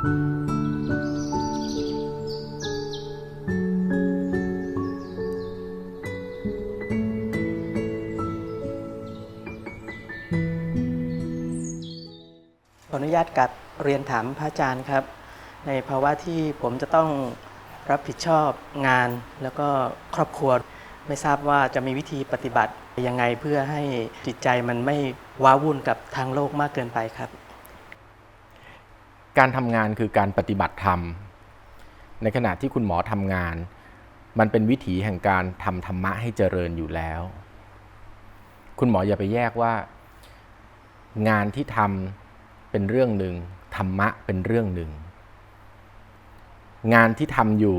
ขออนุญาตกับเรียนถามพระอาจารย์ครับ ในภาวะที่ผมจะต้องรับผิดชอบงานแล้วก็ครอบครัว ไม่ทราบว่าจะมีวิธีปฏิบัติยังไงเพื่อให้จิตใจมันไม่ว้าวุ่นกับทางโลกมากเกินไปครับ การทำงานคือการปฏิบัติธรรม ในขณะที่คุณหมอทำงาน มันเป็นวิถีแห่งการทำธรรมะให้เจริญอยู่แล้ว คุณหมออย่าไปแยกว่า งานที่ทำเป็นเรื่องหนึ่งธรรมะเป็นเรื่องหนึ่ง งานที่ทำอยู่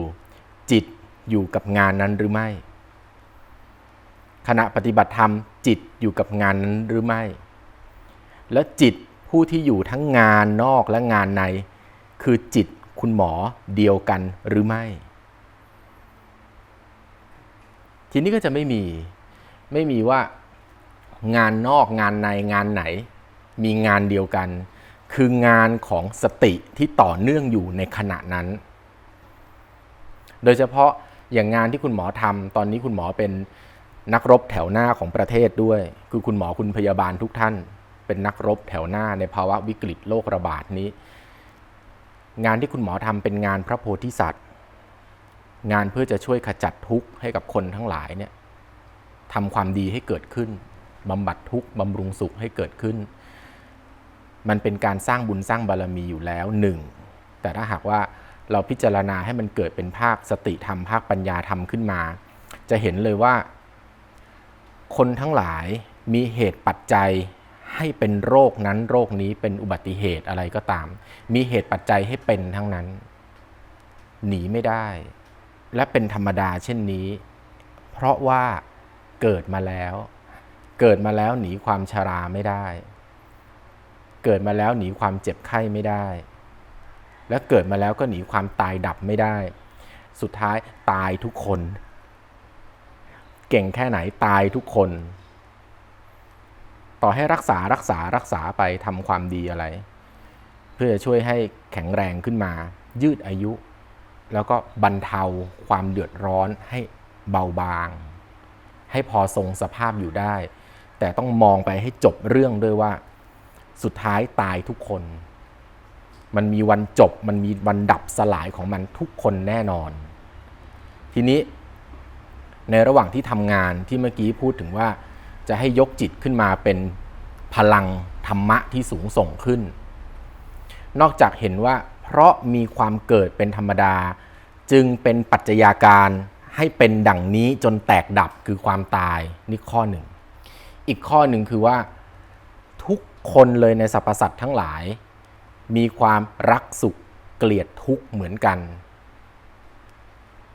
จิตอยู่กับงานนั้นหรือไม่ ขณะปฏิบัติธรรมจิตอยู่กับงานนั้นหรือไม่ แล้วจิต ผู้ที่อยู่ทั้งงานนอกและงานใน คือจิตคุณหมอเดียวกันหรือไม่ ทีนี้ก็จะไม่มีไม่มีว่างานนอกงานในงานไหน มีงานเดียวกัน คืองานของสติที่ต่อเนื่องอยู่ในขณะนั้น โดยเฉพาะอย่างงานที่คุณหมอทำตอนนี้คุณหมอเป็นนักรบแถวหน้าของประเทศด้วย คือคุณหมอคุณพยาบาลทุกท่าน เป็นนักรบแถวหน้าในภาวะวิกฤตโรคระบาดนี้ งานที่คุณหมอทำเป็นงานพระโพธิสัตว์ งานเพื่อจะช่วยขจัดทุกข์ให้กับคนทั้งหลายเนี่ยทำความดีให้เกิดขึ้นบำบัดทุกข์บำรุงสุขให้เกิดขึ้น มันเป็นการสร้างบุญสร้างบารรมีอยู่แล้วหนึ่งแต่ถ้าหากว่าเราพิจารณาให้มันเกิดเป็นภาคสติธรรมภาคปัญญาธรรมขึ้นมา จะเห็นเลยว่า คนทั้งหลายมีเหตุปัจจัย ให้เป็นโรคนั้นโรคนี้เป็นอุบัติเหตุอะไรก็ตาม มีเหตุปัจจัยให้เป็นทั้งนั้น หนีไม่ได้ และเป็นธรรมดาเช่นนี้ เพราะว่าเกิดมาแล้ว เกิดมาแล้วหนีความชราไม่ได้ เกิดมาแล้วหนีความเจ็บไข้ไม่ได้ และเกิดมาแล้วก็หนีความตายดับไม่ได้ สุดท้ายตายทุกคน เก่งแค่ไหนตายทุกคน ต่อให้รักษารักษารักษาไปทำความดีอะไร เพื่อจะช่วยให้แข็งแรงขึ้นมา ยืดอายุ แล้วก็บรรเทาความเดือดร้อนให้เบาบาง ให้พอทรงสภาพอยู่ได้ แต่ต้องมองไปให้จบเรื่องด้วยว่า สุดท้ายตายทุกคน มันมีวันจบมันมีวันดับสลายของมันทุกคนแน่นอน ทีนี้ในระหว่างที่ทำงานที่เมื่อกี้พูดถึงว่า จะให้ยกจิตขึ้นมาเป็นพลังธรรมะที่สูงส่งขึ้น นอกจากเห็นว่า เพราะมีความเกิดเป็นธรรมดา จึงเป็นปัจจัยาการให้เป็นดังนี้จนแตกดับคือความตายนี่ข้อหนึ่ง อีกข้อหนึ่งคือว่า ทุกคนเลยในสรรพสัตว์ทั้งหลาย มีความรักสุขเกลียดทุกข์เหมือนกัน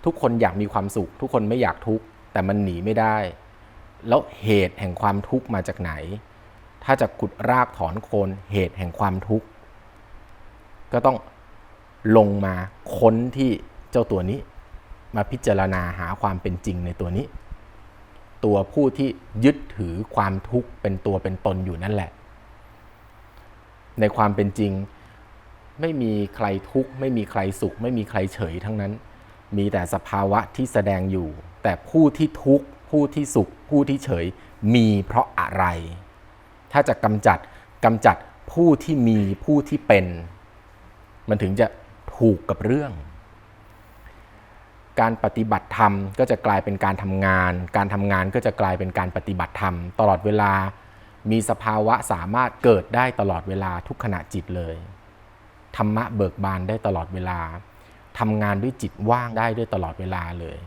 ทุกคนอยากมีความสุข ทุกคนไม่อยากทุกข์แต่มันหนีไม่ได้ แล้วเหตุแห่งความทุกข์มาจากไหน ถ้าจะขุดรากถอนโคนเหตุแห่งความทุกข์ก็ต้องลงมาค้นที่เจ้าตัวนี้ มาพิจารณาหาความเป็นจริงในตัวนี้ ตัวผู้ที่ยึดถือความทุกข์เป็นตัวเป็นตนอยู่นั่นแหละ ในความเป็นจริง ไม่มีใครทุกข์ไม่มีใครสุข ไม่มีใครเฉยทั้งนั้น มีแต่สภาวะที่แสดงอยู่ แต่ผู้ที่ทุกข์ ผู้ที่สุข ผู้ที่เฉยมีเพราะอะไร ถ้าจะกำจัดกำจัดผู้ที่มีผู้ที่เป็น มันถึงจะถูกกับเรื่อง การปฏิบัติธรรมก็จะกลายเป็นการทำงาน การทำงานก็จะกลายเป็นการปฏิบัติธรรม ตลอดเวลามีสภาวะสามารถเกิดได้ตลอดเวลาทุกขณะจิตเลย ธรรมะเบิกบานได้ตลอดเวลาทำงานด้วยจิตว่างได้ด้วยตลอดเวลาเลย